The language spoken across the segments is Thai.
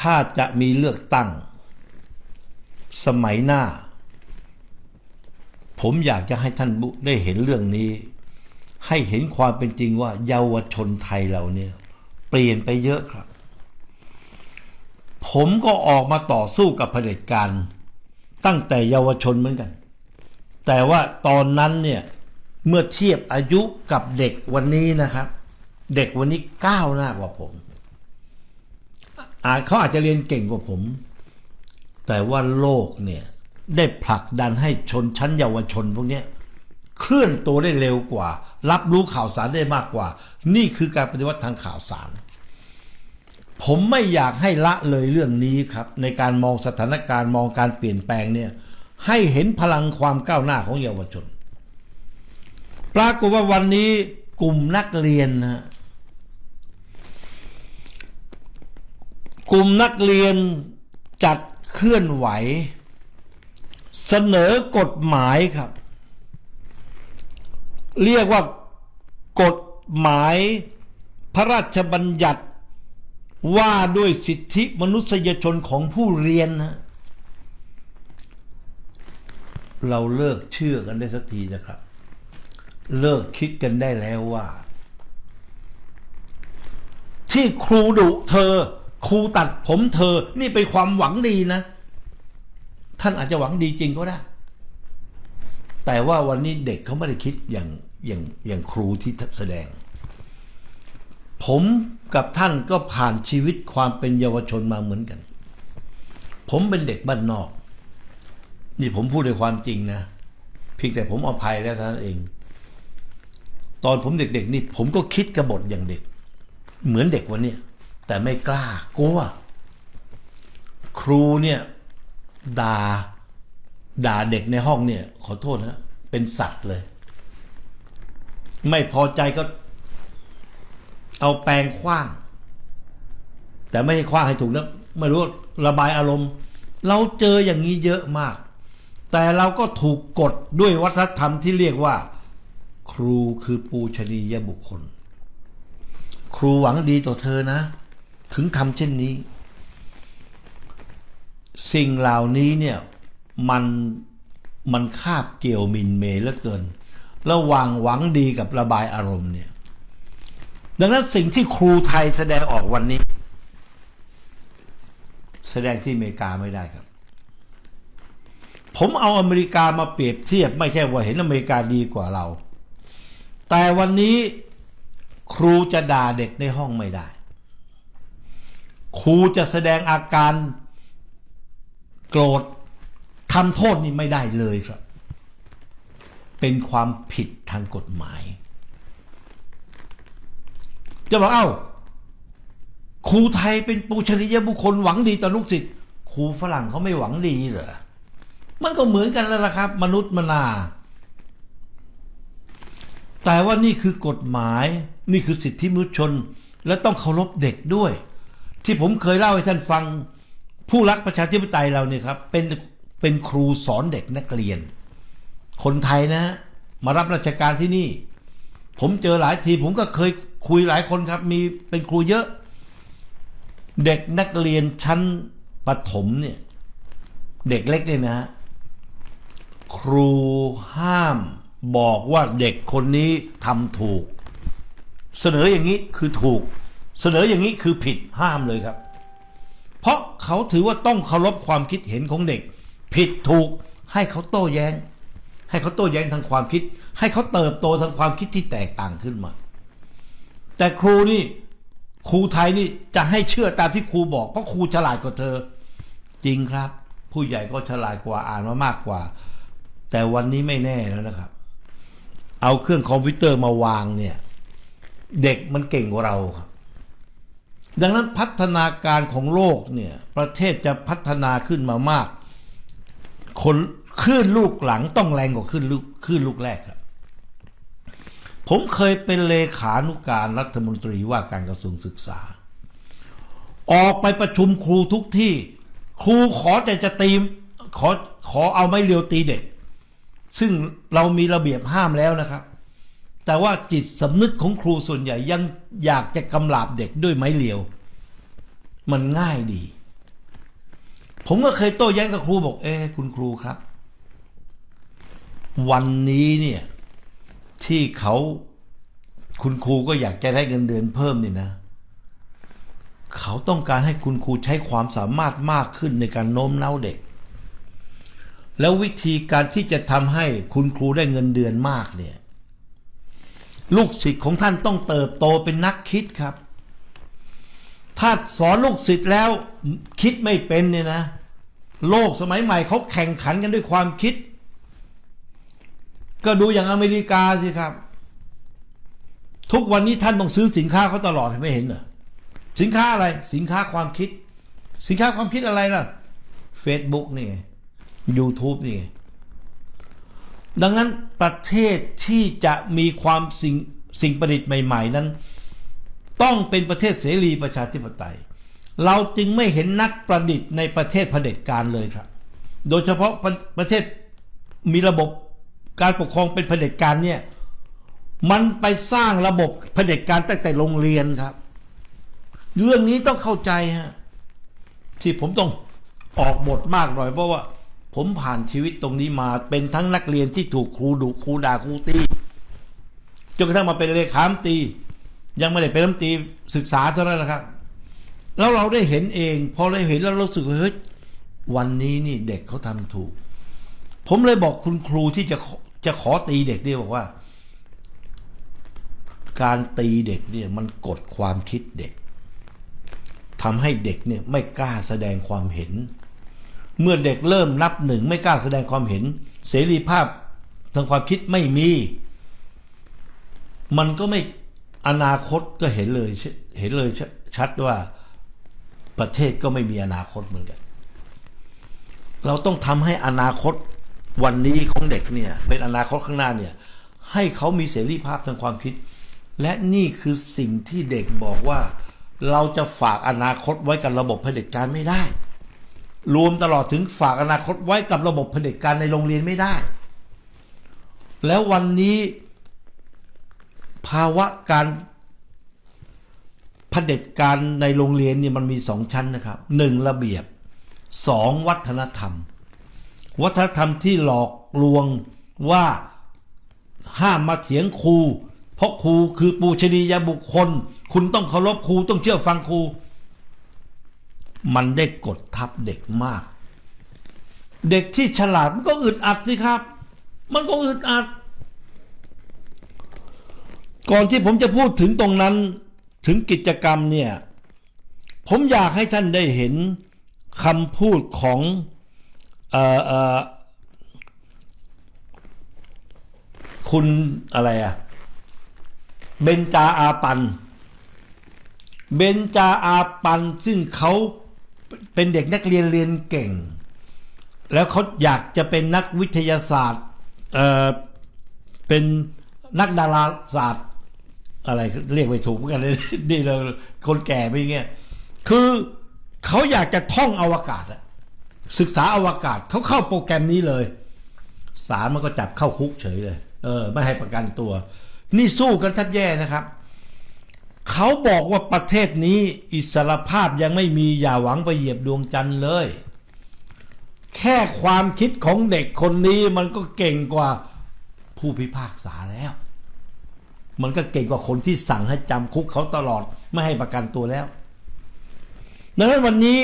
ถ้าจะมีเลือกตั้ง สมัยหน้า ผมอยากจะให้ท่านบุได้เห็นเรื่องนี้ ให้เห็นความเป็นจริงว่าเยาวชนไทยเราเนี่ย เปลี่ยนไปเยอะครับ ผมก็ออกมาต่อสู้กับเผด็จการ ตั้งแต่เยาวชนเหมือนกัน แต่ว่าตอนนั้นเนี่ยเมื่อเทียบอายุกับเด็กวันนี้นะครับ เด็กวันนี้ก้าวหน้ากว่าผม อาจเขาอาจจะเรียนเก่งกว่าผม แต่ว่าโลกเนี่ยได้ผลักดันให้ชนชั้นเยาวชนพวกนี้เคลื่อนตัวได้เร็วกว่า รับรู้ข่าวสารได้มากกว่า นี่คือการปฏิวัติทางข่าวสาร ผมไม่อยากให้ละเลยเรื่องนี้ครับ ในการมองสถานการณ์มองการเปลี่ยนแปลงเนี่ยให้เห็นพลังความก้าวหน้าของเยาวชน ปรากฏว่าวันนี้กลุ่มนักเรียนนะฮะ กลุ่มนักเรียนจัดเคลื่อนไหว เสนอกฎหมายครับ เรียกว่ากฎหมายพระราชบัญญัติว่าด้วยสิทธิมนุษยชนของผู้เรียนนะเราเลิกเชื่อกันได้สักทีนะครับ เลิกคิดกันได้แล้วว่า ที่ครูดุเธอ ครูตัดผมเธอนี่เป็นความหวังดีนะ ท่านอาจจะหวังดีจริงก็ได้ แต่ว่าวันนี้เด็กเขาไม่ได้คิดอย่างอย่างอย่างครูที่แสดง ผมกับท่านก็ผ่านชีวิตความเป็นเยาวชนมาเหมือนกัน ผมเป็นเด็กบ้านนอก นี่ผมพูดด้วยความจริงนะเพียงแต่ผมอภัยแล้วท่านเอง ตอนผมเด็กๆนี่ผมก็คิดกระบฏอย่างเด็ก เหมือนเด็กวันเนี้ย แต่ไม่กล้ากลัว ครูเนี่ยด่าด่าเด็กในห้องเนี่ย ขอโทษนะเป็นสัตว์เลย ไม่พอใจก็ เอาแปรงคว้าง แต่ไม่ใช่คว้างให้ถูกนะไม่รู้ระบายอารมณ์ เราเจออย่างนี้เยอะมาก แต่เราก็ถูกกดด้วยวัฒนธรรมที่เรียกว่า ครูคือปูชนียบุคคล ครูหวังดีต่อเธอนะ ถึงทำเช่นนี้ สิ่งเหล่านี้เนี่ยมันมันคาบเกี่ยวมินเมย์เหลือเกิน ระหว่างหวังดีกับระบายอารมณ์เนี่ยดังนั้นสิ่งที่ครูไทยแสดงออกวันนี้ แสดงที่อเมริกาไม่ได้ครับ ผมเอาอเมริกามาเปรียบเทียบไม่ใช่ว่าเห็นอเมริกาดีกว่าเรา แต่วันนี้ครูจะด่าเด็กในห้องไม่ได้ ครูจะแสดงอาการโกรธทำโทษนี่ไม่ได้เลยครับ เป็นความผิดทางกฎหมาย จะบอกเอ้าครูไทยเป็นปูชนียบุคคลหวังดีต่อลูกศิษย์ครูฝรั่งเขาไม่หวังดีเหรอมันก็เหมือนกันแล้วละครับ มนุษย์มนา แต่ว่านี่คือกฎหมาย นี่คือสิทธิมนุษยชน และต้องเคารพเด็กด้วย ที่ผมเคยเล่าให้ท่านฟังผู้รักประชาธิปไตยเราเนี่ยครับเป็นเป็นครูสอนเด็กนักเรียน คนไทยนะ มารับราชการที่นี่ ผมเจอหลายทีผมก็เคยคุยหลายคนครับ มีเป็นครูเยอะ เด็กนักเรียนชั้นประถมเนี่ย เด็กเล็กเนี่ยนะ ครูห้ามบอกว่าเด็กคนนี้ทำถูก เสนออย่างนี้คือถูก เสนออย่างนี้คือผิดห้ามเลยครับ เพราะเขาถือว่าต้องเคารพความคิดเห็นของเด็ก ผิดถูกให้เขาโต้แย้ง ให้เขาโต้แย้งทางความคิด ให้เขาเติบโตทางความคิดที่แตกต่างขึ้นมา แต่ครูนี่ครูไทยนี่จะให้เชื่อตามที่ครูบอกเพราะครูฉลาดกว่าเธอ จริงครับ ผู้ใหญ่ก็ฉลาดกว่าอ่านมามากกว่า แต่วันนี้ไม่แน่แล้วนะครับ เอาเครื่องคอมพิวเตอร์มาวางเนี่ย เด็กมันเก่งกว่าเราครับ ดังนั้นพัฒนาการของโลกเนี่ยประเทศจะพัฒนาขึ้นมามาก คนขึ้นลูกหลังต้องแรงกว่าขึ้นลูกขึ้นลูกแรกครับผมเคยเป็นเลขานุการรัฐมนตรีว่าการกระทรวงศึกษา ออกไปประชุมครูทุกที่ ครูขอแต่จะตีขอขอเอาไม้เรียวตีเด็ก ซึ่งเรามีระเบียบห้ามแล้วนะครับ แต่ว่าจิตสำนึกของครูส่วนใหญ่ยังอยากจะกำลาบเด็กด้วยไม้เรียว มันง่ายดี ผมก็เคยโต้แย้งกับครูบอก เอ๊ะคุณครูครับ วันนี้เนี่ย ที่เขาคุณครูก็อยากจะได้เงินเดือนเพิ่มเนี่ยนะ เขาต้องการให้คุณครูใช้ความสามารถมากขึ้นในการโน้มน้าวเด็ก แล้ววิธีการที่จะทำให้คุณครูได้เงินเดือนมากเนี่ย ลูกศิษย์ของท่านต้องเติบโตเป็นนักคิดครับ ถ้าสอนลูกศิษย์แล้วคิดไม่เป็นเนี่ยนะ โลกสมัยใหม่เขาแข่งขันกันด้วยความคิด ก็ดูอย่างอเมริกาสิครับ ทุกวันนี้ท่านต้องซื้อสินค้าเขาตลอดไม่เห็นเหรอสินค้าอะไรสินค้าความคิด สินค้าความคิดอะไรล่ะ Facebook นี่ไง YouTube นี่ไง ดังนั้นประเทศที่จะมีความสิ่งสิ่งประดิษฐ์ใหม่ ๆ นั้น ต้องเป็นประเทศเสรีประชาธิปไตย เราจึงไม่เห็นนักประดิษฐ์ในประเทศเผด็จการเลยครับ โดยเฉพาะประประเทศมีระบบการปกครองเป็นเผด็จการเนี่ยมันไปสร้างระบบเผด็จการตั้งแต่โรงเรียนครับ เรื่องนี้ต้องเข้าใจฮะที่ผมต้องออกบทมากหน่อยเพราะว่า ผมผ่านชีวิตตรงนี้มาเป็นทั้งนักเรียนที่ถูกครูดุครูด่าครูตีจนกระทั่งมาเป็นเลขามตี ยังไม่ได้เป็นรัฐมนตรีศึกษาเท่านั้นนะครับ แล้วเราได้เห็นเอง พอได้เห็นแล้วรู้สึกว่าเฮ้ยวันนี้นี่เด็กเขาทำถูก ผมเลยบอกคุณครูที่จะจะขอตีเด็กเนี่ยบอกว่า การตีเด็กเนี่ยมันกดความคิดเด็กทำให้เด็กเนี่ยไม่กล้าแสดงความเห็น เมื่อเด็กเริ่มนับหนึ่งไม่กล้าแสดงความเห็น เสรีภาพทางความคิดไม่มี มันก็ไม่อนาคตก็เห็นเลยเห็นเลยชัดว่าประเทศก็ไม่มีอนาคตเหมือนกัน เราต้องทำให้อนาคตวันนี้ของเด็กเนี่ยเป็นอนาคตข้างหน้าเนี่ยให้เขามีเสรีภาพทางความคิด และนี่คือสิ่งที่เด็กบอกว่า เราจะฝากอนาคตไว้กับระบบเผด็จการไม่ได้ รวมตลอดถึงฝากอนาคตไว้กับระบบเผด็จการในโรงเรียนไม่ได้ แล้ววันนี้ภาวะการเผด็จการในโรงเรียนเนี่ยมันมีสองชั้นนะครับหนึ่งระเบียบสองวัฒนธรรม วัฒนธรรมที่หลอกลวงว่าห้ามมาเถียงครู เพราะครูคือปูชนียบุคคล คุณต้องเคารพครูต้องเชื่อฟังครู มันได้กดทับเด็กมาก เด็กที่ฉลาดมันก็อึดอัดสิครับ มันก็อึดอัด ก่อนที่ผมจะพูดถึงตรงนั้นถึงกิจกรรมเนี่ย ผมอยากให้ท่านได้เห็นคำพูดของออคุณอะไรอะเบนจาอาปัน เบนจาอาปันซึ่งเขา เป็นเด็กนักเรียนเรียนเก่ง แล้วเขาอยากจะเป็นนักวิทยาศาสตร์เออเป็นนักดาราศาสตร์ อะไรเรียกไม่ถูกเหมือนกันเลยนี่เราคนแก่ไปเงี้ยคือเขาอยากจะท่องอวกาศอะศึกษาอวกาศเขาเข้าโปรแกรมนี้เลยศาลมันก็จับเข้าคุกเฉยเลย เออ ไม่ให้ประกันตัว นี่สู้กันแทบแย่นะครับ เขาบอกว่าประเทศนี้อิสรภาพยังไม่มีอย่าหวังไปเหยียบดวงจันทร์เลย แค่ความคิดของเด็กคนนี้มันก็เก่งกว่าผู้พิพากษาแล้ว มันก็เก่งกว่าคนที่สั่งให้จำคุกเขาตลอดไม่ให้ประกันตัวแล้วดังนั้นวันนี้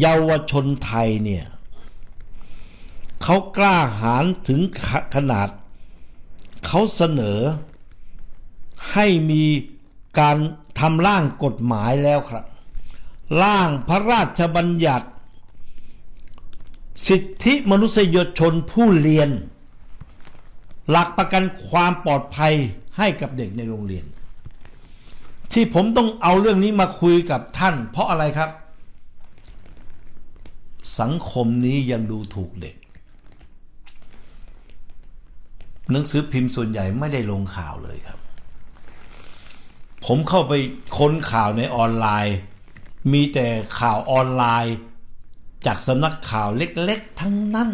เยาวชนไทยเนี่ยเขากล้าหาญถึงขขนาด เขาเสนอ ให้มีการทำร่างกฎหมายแล้วครับ ร่างพระราชบัญญัติ สิทธิมนุษยชนผู้เรียน หลักประกันความปลอดภัยให้กับเด็กในโรงเรียน ที่ผมต้องเอาเรื่องนี้มาคุยกับท่าน เพราะอะไรครับ สังคมนี้ยังดูถูกเด็ก หนังสือพิมพ์ส่วนใหญ่ไม่ได้ลงข่าวเลยครับ ผมเข้าไปค้นข่าวในออนไลน์ มีแต่ข่าวออนไลน์ จากสำนักข่าวเล็กๆ ทั้งนั้น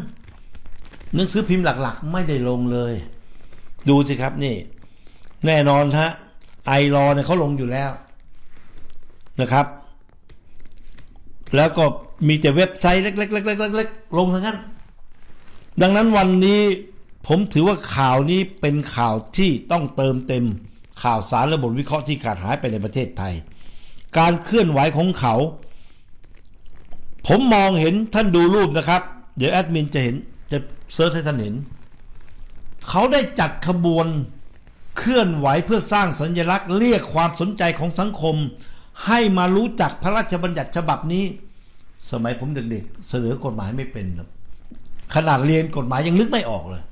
หนังสือพิมพ์หลักๆ ไม่ได้ลงเลย ดูสิครับนี่ แน่นอนฮะไอรอเนี่ยเขาลงอยู่แล้วนะครับ แล้วก็มีแต่เว็บไซต์เล็กๆๆๆๆลงทั้งนั้น ดังนั้นวันนี้ผมถือว่าข่าวนี้เป็นข่าวที่ต้องเติมเต็ม ข่าวสารและบทวิเคราะห์ที่ขาดหายไปในประเทศไทย การเคลื่อนไหวของเขา ผมมองเห็นท่านดูรูปนะครับ เดี๋ยวแอดมินจะเห็นจะเซิร์ชให้ท่านเห็น เขาได้จัดขบวนเคลื่อนไหวเพื่อสร้างสัญลักษณ์เรียกความสนใจของสังคม ให้มารู้จักพระราชบัญญัติฉบับนี้ สมัยผมเด็กๆเสนอกฎหมายไม่เป็นขนาดเรียนกฎหมายยังนึกไม่ออกเลย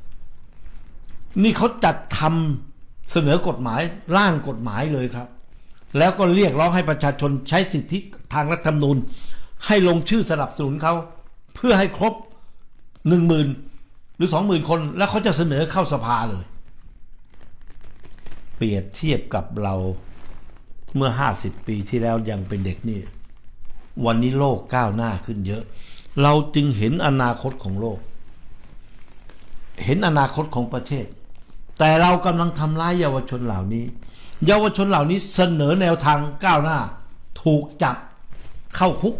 นี่เขาจัดทำ เสนอกฎหมายร่างกฎหมายเลยครับ แล้วก็เรียกร้องให้ประชาชนใช้สิทธิทางรัฐธรรมนูญ ให้ลงชื่อสนับสนุนเขา เพื่อให้ครบหนึ่งหมื่นหรือสองหมื่นคน แล้วเขาจะเสนอเข้าสภาเลย เปรียบเทียบกับเราเมื่อ 50 ปีที่แล้วยังเป็นเด็กนี่ วันนี้โลกก้าวหน้าขึ้นเยอะ เราจึงเห็นอนาคตของโลก เห็นอนาคตของประเทศ แต่เรากำลังทำร้ายเยาวชนเหล่านี้ เยาวชนเหล่านี้เสนอแนวทางก้าวหน้า ถูกจับเข้าคุก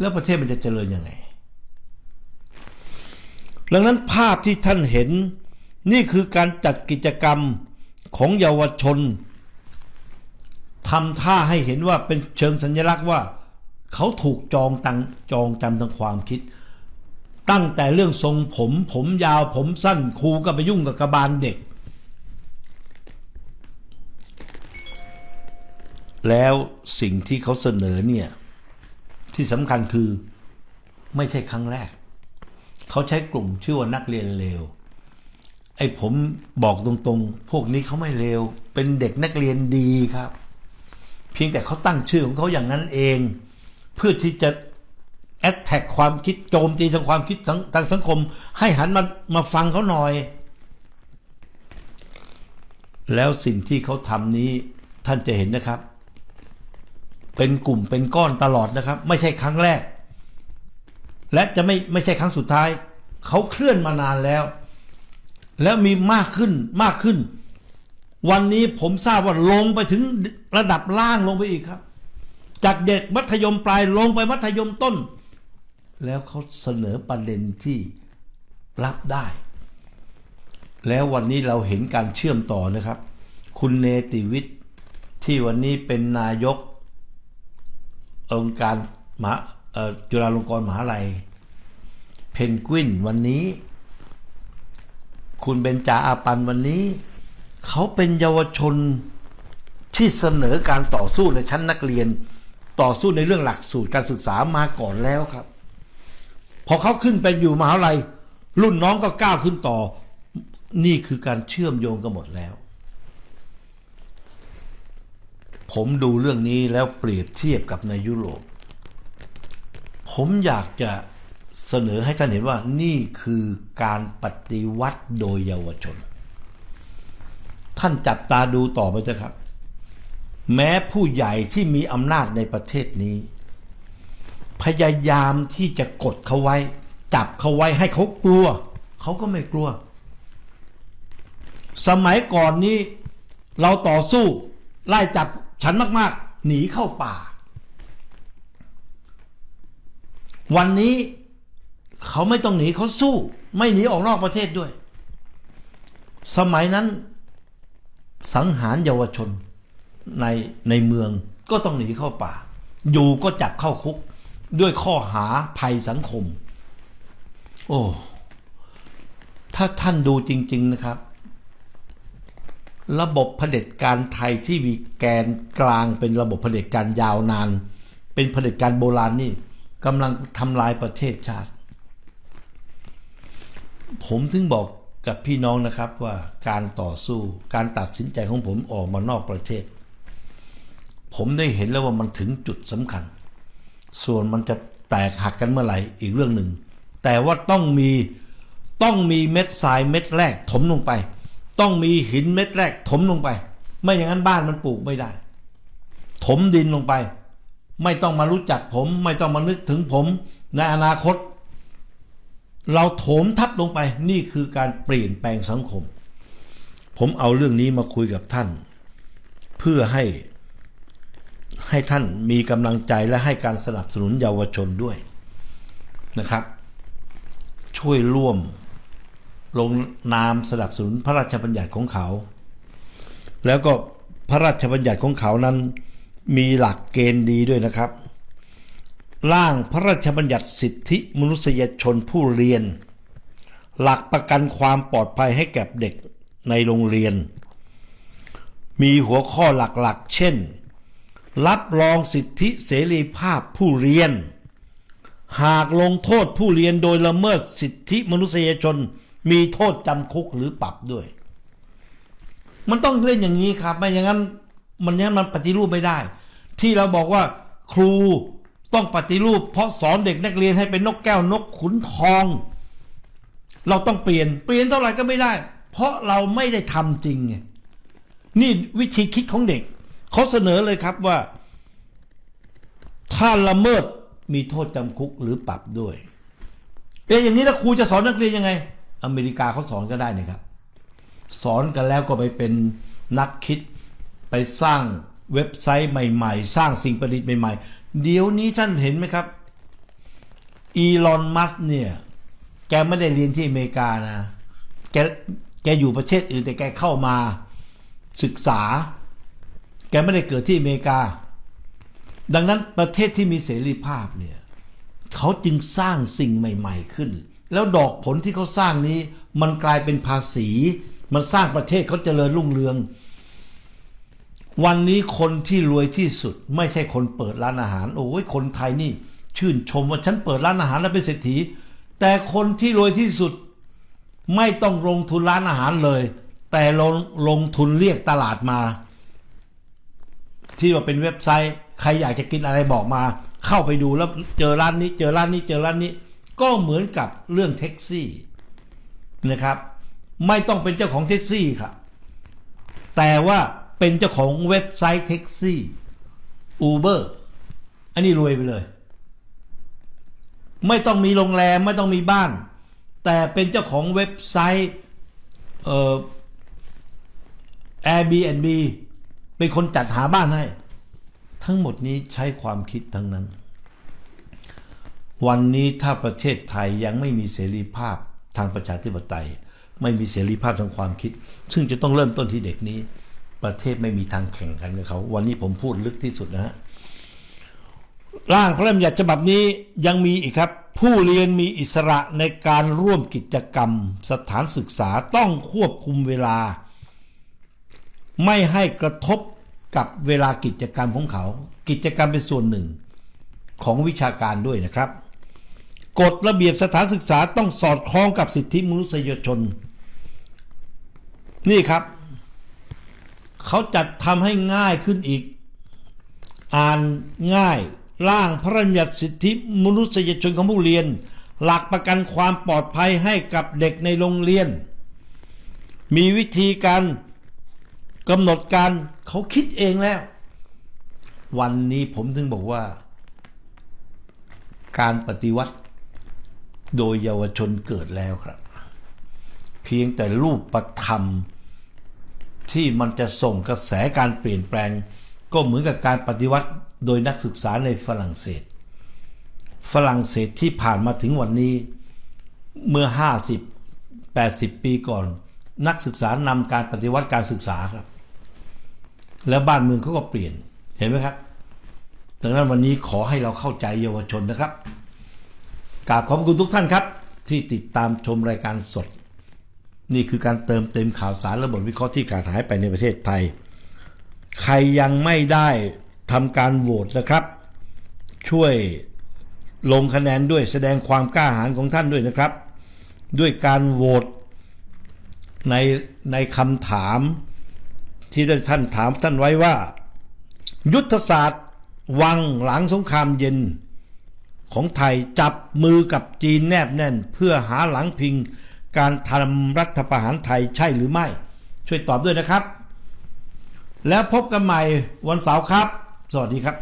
แล้วประเทศมันจะเจริญยังไง ดังนั้นภาพที่ท่านเห็นนี่คือการจัดกิจกรรมของเยาวชนทำท่าให้เห็นว่าเป็นเชิงสัญลักษณ์ว่า เขาถูกจองตังจองจำทางความคิด ตั้งแต่เรื่องทรงผม ผมยาวผมสั้นครูก็ไปยุ่งกับกระบาลเด็ก แล้วสิ่งที่เขาเสนอเนี่ย ที่สำคัญคือไม่ใช่ครั้งแรก เขาใช้กลุ่มชื่อว่านักเรียนเลวไอ้ผมบอกตรงๆ พวกนี้เขาไม่เลวเป็นเด็กนักเรียนดีครับ เพียงแต่เขาตั้งชื่อของเขาอย่างนั้นเอง เพื่อที่จะ แอดแท็กความคิดโจมตีทางความคิดทางสังคม ให้หันมามาฟังเขาหน่อย แล้วสิ่งที่เขาทำนี้ท่านจะเห็นนะครับ เป็นกลุ่มเป็นก้อนตลอดนะครับ ไม่ใช่ครั้งแรก และจะไม่ไม่ใช่ครั้งสุดท้าย เขาเคลื่อนมานานแล้ว แล้วมีมากขึ้นมากขึ้น วันนี้ผมทราบว่าลงไปถึงระดับล่างลงไปอีกครับ จากเด็กมัธยมปลายลงไปมัธยมต้น แล้วเขาเสนอประเด็นที่รับได้ แล้ววันนี้เราเห็นการเชื่อมต่อนะครับ คุณเนติวิทย์ที่วันนี้เป็นนายกองค์การมหาจุฬาลงกรณ์มหาลัย เพนกวินวันนี้ คุณเบญจาอาปันวันนี้ เขาเป็นเยาวชนที่เสนอการต่อสู้ในชั้นนักเรียน ต่อสู้ในเรื่องหลักสูตรการศึกษามาก่อนแล้วครับ พอเขาขึ้นไปอยู่มหาลัย รุ่นน้องก็ก้าวขึ้นต่อ นี่คือการเชื่อมโยงกันหมดแล้ว ผมดูเรื่องนี้แล้วเปรียบเทียบกับในยุโรป ผมอยากจะเสนอให้ท่านเห็นว่านี่คือการปฏิวัติโดยเยาวชน ท่านจับตาดูต่อไปเถอะครับ แม้ผู้ใหญ่ที่มีอำนาจในประเทศนี้ พยายามที่จะกดเขาไว้ จับเขาไว้ให้เขากลัว เขาก็ไม่กลัว สมัยก่อนนี้เราต่อสู้ ไล่จับฉันมาก ๆ หนีเข้าป่า วันนี้เขาไม่ต้องหนีเขาสู้ ไม่หนีออกนอกประเทศด้วย สมัยนั้นสังหารเยาวชนในในเมืองก็ต้องหนีเข้าป่า อยู่ก็จับเข้าคุก ด้วยข้อหาภัยสังคม โอ้ ถ้าท่านดูจริง ๆนะครับ ระบบเผด็จการไทยที่มีแกนกลางเป็นระบบเผด็จการยาวนาน เป็นเผด็จการโบราณนี่กำลังทำลายประเทศชาติ ผมถึงบอกกับพี่น้องนะครับว่าการต่อสู้การตัดสินใจของผมออกมานอกประเทศ ผมได้เห็นแล้วว่ามันถึงจุดสำคัญ ส่วนมันจะแตกหักกันเมื่อไหร่อีกเรื่องหนึ่ง แต่ว่าต้องมีต้องมีเม็ดทรายเม็ดแรกถมลงไป ต้องมีหินเม็ดแรกถมลงไป ไม่อย่างนั้นบ้านมันปลูกไม่ได้ ถมดินลงไป ไม่ต้องมารู้จักผม ไม่ต้องมานึกถึงผมในอนาคต เราโถมทับลงไป นี่คือการเปลี่ยนแปลงสังคม ผมเอาเรื่องนี้มาคุยกับท่าน เพื่อให้ ให้ท่านมีกำลังใจและให้การสนับสนุนเยาวชนด้วยนะครับ ช่วยร่วมลงนามสนับสนุนพระราชบัญญัติของเขา แล้วก็พระราชบัญญัติของเขานั้นมีหลักเกณฑ์ดีด้วยนะครับ ร่างพระราชบัญญัติสิทธิมนุษยชนผู้เรียน หลักประกันความปลอดภัยให้แก่เด็กในโรงเรียน มีหัวข้อหลักๆ เช่น รับรองสิทธิเสรีภาพผู้เรียน หากลงโทษผู้เรียนโดยละเมิดสิทธิมนุษยชน มีโทษจำคุกหรือปรับด้วย มันต้องเล่นอย่างนี้ครับ ไม่อย่างนั้นมันนี้มันปฏิรูปไม่ได้ ที่เราบอกว่าครูต้องปฏิรูป เพราะสอนเด็กนักเรียนให้เป็นนกแก้วนกขุนทอง เราต้องเปลี่ยนเปลี่ยนเท่าไหร่ก็ไม่ได้ เพราะเราไม่ได้ทำจริงไงนี่วิธีคิดของเด็ก เขาเสนอเลยครับว่า ถ้าละเมิดมีโทษจำคุกหรือปรับด้วยเอ๊ะอย่างนี้แล้วครูจะสอนนักเรียนยังไง อเมริกาเขาสอนก็ได้นี่ครับ สอนกันแล้วก็ไปเป็นนักคิดไปสร้างเว็บไซต์ใหม่ ๆ สร้างสิ่งประดิษฐ์ใหม่ ๆ เดี๋ยวนี้ท่านเห็นไหมครับอีลอนมัสเนี่ยแกไม่ได้เรียนที่อเมริกานะ แกแกอยู่ประเทศอื่นแต่แกเข้ามาศึกษา แกไม่ได้เกิดที่อเมริกา ดังนั้นประเทศที่มีเสรีภาพเนี่ยเขาจึงสร้างสิ่งใหม่ ๆขึ้น แล้วดอกผลที่เขาสร้างนี้ มันกลายเป็นภาษี มันสร้างประเทศเขาเจริญรุ่งเรือง วันนี้คนที่รวยที่สุด ไม่ใช่คนเปิดร้านอาหาร โอ้ยคนไทยนี่ ชื่นชมว่าฉันเปิดร้านอาหารแล้วเป็นเศรษฐี แต่คนที่รวยที่สุด ไม่ต้องลงทุนร้านอาหารเลย แต่ลงลงทุนเรียกตลาดมา ที่ว่าเป็นเว็บไซต์ ใครอยากจะกินอะไรบอกมา เข้าไปดูแล้วเจอร้านนี้ เจอร้านนี้เจอร้านนี้ ก็เหมือนกับเรื่องแท็กซี่นะครับ ไม่ต้องเป็นเจ้าของแท็กซี่ครับแต่ว่าเป็นเจ้าของเว็บไซต์แท็กซี่อูเบอร์อันนี้รวยไปเลย ไม่ต้องมีโรงแรมไม่ต้องมีบ้าน แต่เป็นเจ้าของเว็บไซต์เอ่อ Airbnb เป็นคนจัดหาบ้านให้ ทั้งหมดนี้ใช้ความคิดทั้งนั้น วันนี้ถ้าประเทศไทยยังไม่มีเสรีภาพทางประชาธิปไตย ไม่มีเสรีภาพทางความคิด ซึ่งจะต้องเริ่มต้นที่เด็กนี้ ประเทศไม่มีทางแข่งกันกับเขาวันนี้ผมพูดลึกที่สุดนะฮะร่างพระราชบัญญัติฉบับนี้ยังมีอีกครับ ผู้เรียนมีอิสระในการร่วมกิจกรรม สถานศึกษาต้องควบคุมเวลา ไม่ให้กระทบกับเวลากิจกรรมของเขา กิจกรรมเป็นส่วนหนึ่งของวิชาการด้วยนะครับ กฎระเบียบสถานศึกษาต้องสอดคล้องกับสิทธิมนุษยชน นี่ครับ เขาจัดทำให้ง่ายขึ้นอีก อ่านง่ายร่างพระราชบัญญัติสิทธิมนุษยชนของผู้เรียน หลักประกันความปลอดภัยให้กับเด็กในโรงเรียน มีวิธีการ กำหนดการเขาคิดเองแล้ว วันนี้ผมถึงบอกว่า การปฏิวัติ โดยเยาวชนเกิดแล้วครับ เพียงแต่รูปประธรรม ที่มันจะส่งกระแสการเปลี่ยนแปลง ก็เหมือนกับการปฏิวัติโดยนักศึกษาในฝรั่งเศส ฝรั่งเศสที่ผ่านมาถึงวันนี้เมื่อ 50 80 ปีก่อน นักศึกษานำการปฏิวัติการศึกษาครับ แล้วบ้านเมืองเขาก็เปลี่ยนเห็นไหมครับดังนั้นวันนี้ขอให้เราเข้าใจเยาวชนนะครับกราบขอบคุณทุกท่านครับ ที่ติดตามชมรายการสด นี่คือการเติมเต็มข่าวสารและบทวิเคราะห์ที่ขาดหายไปในประเทศไทย ใครยังไม่ได้ทำการโหวตนะครับ ช่วยลงคะแนนด้วยแสดงความกล้าหาญของท่านด้วยนะครับ ด้วยการโหวตในในคำถาม ที่ท่านถามท่านไว้ว่า ยุทธศาสตร์ วังหลังสงครามเย็น ของไทยจับมือกับจีนแนบแน่น เพื่อหาหลังพิงการทำรัฐประหารไทยใช่หรือไม่ ช่วยตอบด้วยนะครับ แล้วพบกันใหม่วันเสาร์ครับ สวัสดีครับ